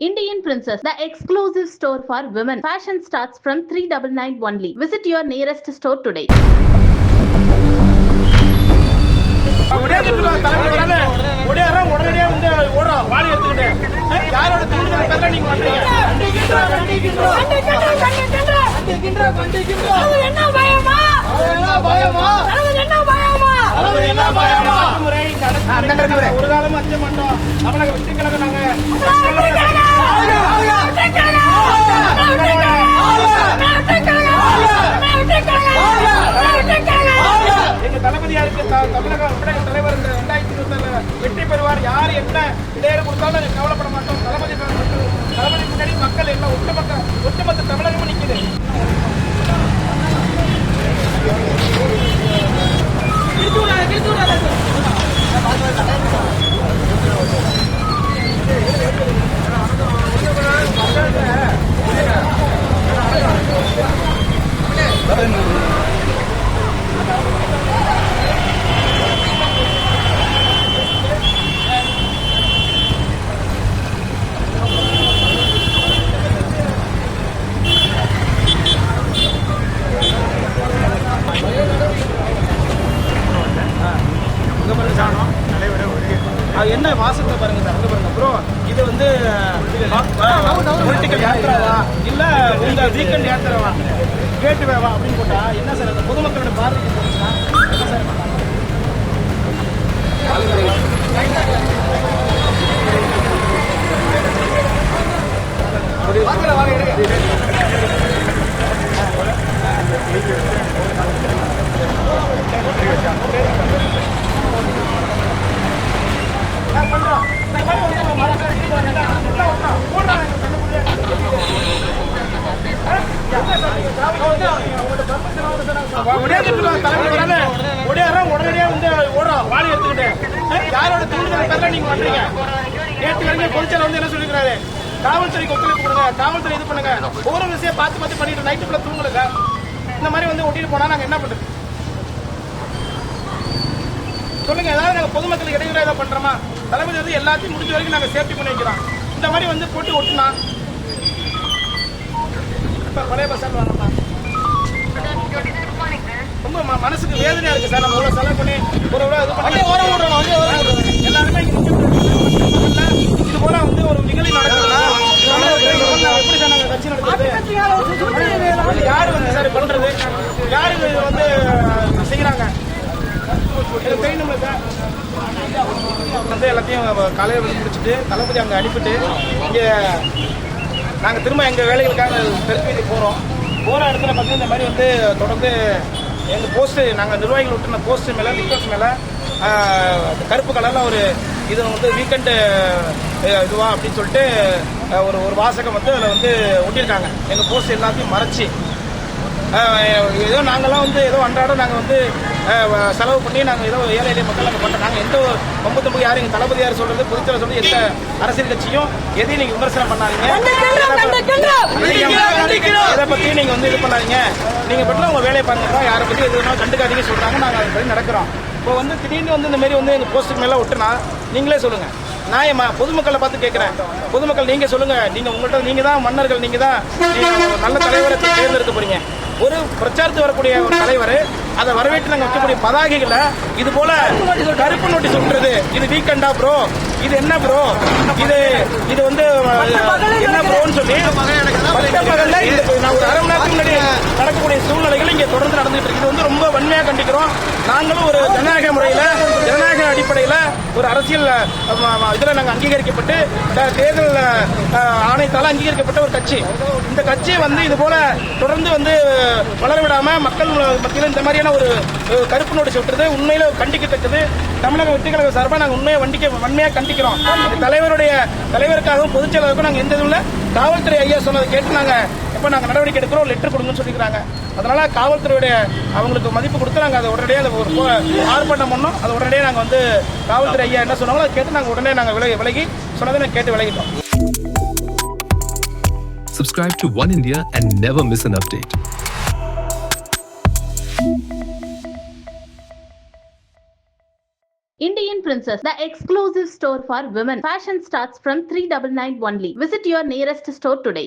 Indian Princess, the exclusive store for women. Fashion starts from 399 only. Visit your nearest store today. உடனே திரும்ப தலைவர் வராது. உடையாரா உடனடியா வந்து தமிழக தமிழக தலைவர் இந்த ரெண்டாயிரத்தி இருபத்தி வெற்றி பெறுவார். யார் என்ன இடையில கொடுத்தாலும் நாங்கள் கவலைப்பட மாட்டோம். தளபதி மட்டும் தளபதி முன்னாடி மக்கள் எல்லாம் ஒட்டுமொத்த ஒட்டுமொத்த தமிழகமும் நிக்குது. சாணம் அது என்ன வாசத்தை பாருங்க சார் அங்க பாருங்க. ப்ரோ இது வந்து பொலிட்டிக்கல் யாத்திராவா? இல்ல உங்க வீக்கெண்ட் யாத்திராவா? கேட்டு வேவா அப்படின்னு போட்டா என்ன சார் அந்த பொதுமக்களோட என்ன சார்? பண்ணலாம்? நான் பண்றோம். இந்த மாதிரி வந்து நம்ம மரம் கட்டி வரணும். உள்ள வரணும். போடுறாங்க இந்த கண்ணுக்குள்ளே. ஆ? என்ன சார் நீங்க டிராவல் வந்து உங்களோட பர்மிஷன் வாங்க சார் நாங்க உடனே திரும்ப தலைவர் வராது. உடையாரா உடனடியா வந்து ஓடுறோம் வாளி எடுத்துக்கிட்டு யாரோட தூண்டுதல் பேர்ல நீங்க பண்றீங்க நேற்று வரைக்கும் பொதுச்செயலர் வந்து என்ன சொல்லிக்கிறாரு காவல்துறைக்கு ஒத்துழைப்பு கொடுங்க காவல்துறை இது பண்ணுங்க ஒவ்வொரு விஷயம் பார்த்து பார்த்து பண்ணிட்டு நைட்டு ஃபுல்லா தூங்கல இந்த மாதிரி வந்து ஒட்டிட்டு போனா நாங்க என்ன பண்றது சொல்லுங்க ஏதாவது நாங்க பொதுமக்களுக்கு இடையூறு ஏதாவது பண்றோமா தளபதி வந்து எல்லாத்தையும் முடிஞ்ச வரைக்கும் நாங்க சேஃப்டி பண்ணி வைக்கிறோம் இந்த மாதிரி வந்து போட்டு ஒட்டுனா இருக்கு சார். நம்ம இவ்வளவு செலவு பண்ணி ஒரு இது பண்ணி ஓரம் விடுறோம் வந்து ஓரம் விடுறோம் எல்லாருமே இது போல வந்து ஒரு நிகழ்ச்சி நடக்குதுன்னா எப்படி சார் நாங்க கட்சி நடத்துறது? யாரு வந்து சார் பண்றது? யாரு இது வந்து செய்யறாங்க எனக்கு தெரியணும்ல சார். வந்து எல்லாத்தையும் காலையில் முடிச்சுட்டு தளபதி அங்கே அனுப்பிட்டு இங்கே நாங்கள் திரும்ப எங்கள் வேலைகளுக்காக வீதி போகிறோம் போகிற இடத்துல பார்த்தீங்கன்னா இந்த மாதிரி வந்து தொடர்ந்து எங்கள் போஸ்ட்டு நாங்கள் நிர்வாகிகள் விட்டுன போஸ்ட் மேலே லிக்கர்ஸ் மேலே கருப்பு கலரில் ஒரு இது வந்து வீக்கெண்டு இதுவா அப்படின்னு சொல்லிட்டு ஒரு ஒரு வாசகம் வந்து அதில் வந்து ஒட்டியிருக்காங்க. எங்கள் போஸ்ட் எல்லாத்தையும் மறைச்சி ஏதோ நாங்கெல்லாம் வந்து ஏதோ அன்றாடம் நாங்கள் வந்து செலவு பண்ணி நாங்கள் ஏதோ ஏழை எளிய மக்கள் நாங்கள் பண்ணுறோம் நாங்கள் எந்த ஒரு ரொம்ப தம்பு யாரும் எங்கள் தளபதி யார் சொல்றது பொதுச்செயலர் சொல்றது எந்த அரசியல் கட்சியும் எதையும் நீங்கள் விமர்சனம் பண்ணாதீங்க. இதை பற்றி நீங்கள் வந்து இது பண்ணாதீங்க. நீங்கள் பற்றி உங்கள் வேலையை பாருங்க யாரை பற்றி எது வேணாலும் கண்டுக்காதீங்க சொல்கிறாங்க நாங்கள் அது படி நடக்கிறோம். இப்போ வந்து திடீர்னு வந்து இந்த மாதிரி வந்து எங்கள் போஸ்ட்டுக்கு மேலே விட்டுனா நீங்களே சொல்லுங்கள் நான் பொதுமக்களை பார்த்து கேட்குறேன். பொதுமக்கள் நீங்கள் சொல்லுங்கள் நீங்கள் உங்கள்கிட்ட நீங்கள் தான் மன்னர்கள் நீங்கள் தான் நல்ல தலைவரை தேர்ந்தெடுக்க போறீங்க. ஒரு பிரச்சாரத்து வரக்கூடிய ஒரு தலைவர் அதை வரவேற்று நாங்கள் வைக்கக்கூடிய பதாகைகளை இது போல கருப்பு நோட்டீஸ் விட்டுறது இது வீக்கெண்டா ப்ரோ இது என்ன ப்ரோ இது இது வந்து என்ன ப்ரோன்னு சொல்லி பட்ட பகல்ல நான் ஒரு அரை மணி நேரத்துக்கு முன்னாடி நடக்கக்கூடிய சூழ்நிலைகள் இங்கே தொடர்ந்து நடந்துட்டு இருக்கு இது வந்து ரொம்ப வன்மையா கண்டிக்கிறோம். நாங்களும் ஒரு ஜனநாயக முறையில ஜனநாயக அடிப்படையில ஒரு அரசியல் இதுல நாங்க அங்கீகரிக்கப்பட்டு தேர்தல் ஆணையத்தால் அங்கீகரிக்கப்பட்ட ஒரு கட்சி. இந்த கட்சி வந்து இது போல தொடர்ந்து வந்து வளர விடாம மக்கள் மத்தியில் இந்த மாதிரியான ஒரு கருப்பு நோட்டீஸ் சொல்றது உண்மையில கண்டிக்கத்தக்கது. தமிழக வெற்றி கழக சார்பாக நாங்கள் உண்மையை வண்டிக்க வன்மையாக கண்டிக்கிறோம். தலைவருடைய தலைவருக்காகவும் பொதுச்செயலாருக்கும் நாங்கள் எந்த இதுவும் இல்லை. காவல்துறை ஐயா சொன்னதை கேட்டு நாங்கள் எப்போ நாங்கள் நடவடிக்கை எடுக்கிறோம் லெட்டர் கொடுங்கன்னு சொல்லிக்கிறாங்க. அதனால காவல்துறையுடைய அவங்களுக்கு மதிப்பு கொடுத்து நாங்கள் அதை உடனடியாக அதை ஒரு ஆர்ப்பாட்டம் பண்ணோம். அதை உடனடியாக நாங்கள் வந்து காவல்துறை ஐயா என்ன சொன்னாங்களோ அதை கேட்டு நாங்கள் உடனே நாங்கள் விலகி விலகி சொன்னதை நாங்கள் கேட்டு விலகிட்டோம். Subscribe to One India and never miss an update. Indian Princess, the exclusive store for women. Fashion starts from 399 only. Visit your nearest store today.